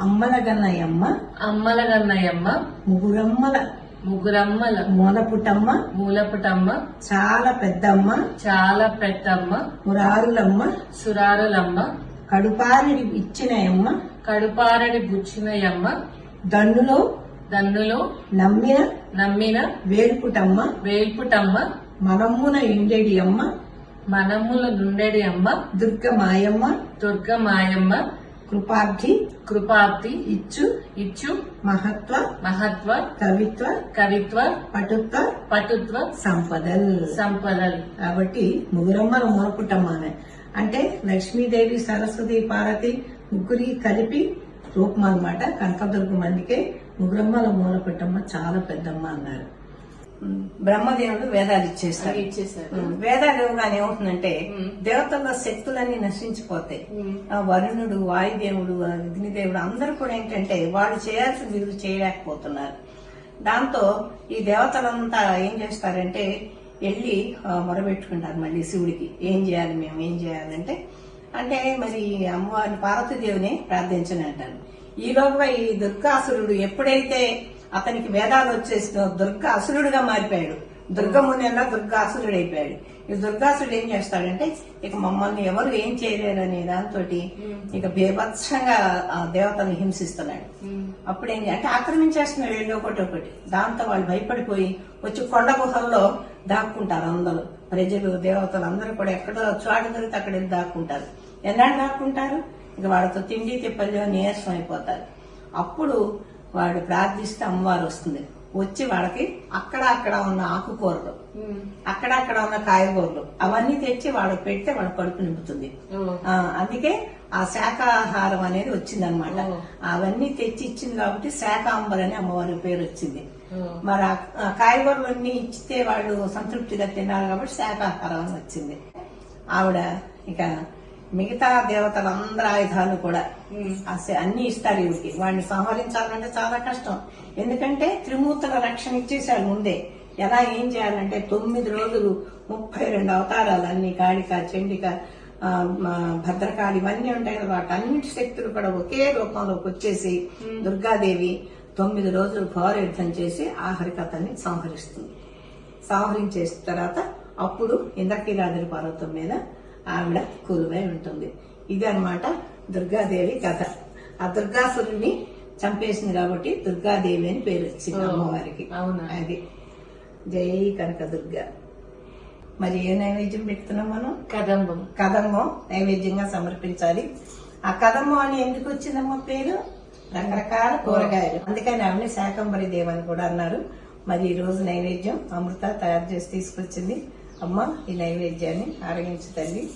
అమ్మల గన్నయ్యమ్మ అమ్మల గన్నయ్యమ్మ ముగురమ్మల ముగ్గురమ్మల. మూలపుటమ్మ. మూలపుటమ్మ. చాలా పెద్దమ్మ. చాలా పెద్దమ్మ. మురారులమ్మ. సురారులమ్మ. కడుపారిడి ఇచ్చినయమ్మ. కడుపారడి బుచ్చినయమ్మ. దన్నులో. దన్నులో. నమ్మిన. నమ్మిన. వేల్పుటమ్మ. వేల్పుటమ్మ. మనమ్మున ఇండెడి అమ్మ మనముల నుండెడి అమ్మ దుర్గమాయమ్మ. దుర్గమాయమ్మ. కృపాబ్ధి కృపాప్తి ఇచ్చు ఇచ్చు మహత్వ మహత్వ కవిత్వ కవిత్వ పటుత్వ పటుత్వ సంపదల్. సంపదల్. కాబట్టి ముగ్గురమ్మల మూలపుటమ్మ ఆమె అంటే లక్ష్మీదేవి సరస్వతి పార్వతి ముగ్గురి కలిపి రూపం అన్నమాట కనకదుర్గం అందుకే ముగ్గురమ్మల మూలపుటమ్మ చాలా పెద్దమ్మ అన్నారు. బ్రహ్మదేవుడు వేదాలు ఇచ్చేస్తారు. వేదాలు ఇవ్వగానే ఏమవుతుందంటే దేవతల శక్తులన్నీ నశించిపోతాయి. ఆ వరుణుడు వాయుదేవుడు అగ్నిదేవుడు అందరూ కూడా ఏంటంటే వాళ్ళు చేయాల్సిన వీళ్ళు చేయలేకపోతున్నారు. దాంతో ఈ దేవతలంతా ఏం చేస్తారంటే వెళ్ళి మొరబెట్టుకుంటారు మళ్ళీ శివుడికి. ఏం చేయాలి మేము? ఏం చేయాలంటే అంటే మరి అమ్మవారిని పార్వతీదేవిని ప్రార్థించని అంటారు. ఈ లోపల ఈ దుర్గాసురుడు ఎప్పుడైతే అతనికి వేదాలు వచ్చేసిన దుర్గా అసురుడుగా మారిపోయాడు. దుర్గమునెల్లా దుర్గాసురుడు అయిపోయాడు ఈ దుర్గాసురుడు ఏం చేస్తాడంటే ఇక మమ్మల్ని ఎవరు ఏం చేయలేరు అనే దాంతో ఇక బేభత్సంగా ఆ దేవతల్ని హింసిస్తున్నాడు. అప్పుడు ఏం చే- అంటే ఆక్రమించేస్తున్నాడు ఏదో ఒకటి ఒకటి. దాంతో వాళ్ళు భయపడిపోయి వచ్చి కొండ గుహల్లో దాక్కుంటారు అందరూ. ప్రజలు దేవతలు అందరూ కూడా ఎక్కడో చాటు దొరికితే అక్కడ వెళ్ళి దాక్కుంటారు. ఎన్నాళ్ళు దాక్కుంటారు? ఇక వాళ్ళతో తిండి తిప్పలు నీరసం అయిపోతారు. అప్పుడు వాడు ప్రార్థిస్తే అమ్మవారు వస్తుంది. వచ్చి వాళ్ళకి అక్కడ అక్కడ ఉన్న ఆకుకూరలు అక్కడ అక్కడ ఉన్న కాయగూరలు అవన్నీ తెచ్చి వాళ్ళకి పెడితే వాళ్ళ కడుపు నింపుతుంది. ఆ, అందుకే ఆ శాకాహారం అనేది వచ్చిందనమాట. అవన్నీ తెచ్చి ఇచ్చింది కాబట్టి శాకాంబర్ అని అమ్మవారి పేరు వచ్చింది. మరి ఆ- ఆ కాయగూరలన్నీ ఇచ్చితే వాళ్ళు సంతృప్తిగా తిన్నారు కాబట్టి శాకాహారం అని వచ్చింది. ఆవిడ ఇక మిగతా దేవతలందరి ఆయుధాలు కూడా. అసలు అన్ని ఇస్తారు ఇవికి వాడిని సంహరించాలంటే చాలా కష్టం. ఎందుకంటే త్రిమూర్తుల రక్షణ ఇచ్చేసాడు ముందే. ఎలా ఏం చేయాలంటే తొమ్మిది రోజులు ముప్పై రెండు అవతారాలు అన్ని కాళిక చండిక ఆ, భద్రకాళి ఇవన్నీ ఉంటాయి కదా వాటన్నిటి శక్తులు కూడా ఒకే రూపంలోకి వచ్చేసి దుర్గాదేవి తొమ్మిది రోజులు ఘోర యుద్ధం చేసి ఆఖరికి అతన్ని సంహరిస్తుంది. సంహరించేసిన తర్వాత అప్పుడు ఇంద్రకీలాద్రి పర్వతం మీద ఆవిడ కొలువై ఉంటుంది. ఇది అన్నమాట దుర్గాదేవి కథ. ఆ దుర్గాసురుని చంపేసింది కాబట్టి దుర్గాదేవి అని పేరు వచ్చింది అమ్మవారికి. అవునా? అది. జై కనక దుర్గా. మరి ఏ నైవేద్యం పెడుతున్నాం మనం? కదంబం. కదంబం నైవేద్యంగా సమర్పించాలి. ఆ కదంబం అని ఎందుకు వచ్చిందమ్మ పేరు? రకరకాల కూరగాయలు. అందుకని ఆవిడ శాకంబరి దేవ్ అని కూడా అన్నారు. మరి ఈ రోజు నైవేద్యం అమృత తయారు చేసి తీసుకొచ్చింది. అమ్మ ఈ నైవేద్యాన్ని ఆరగించదండి తల్లి.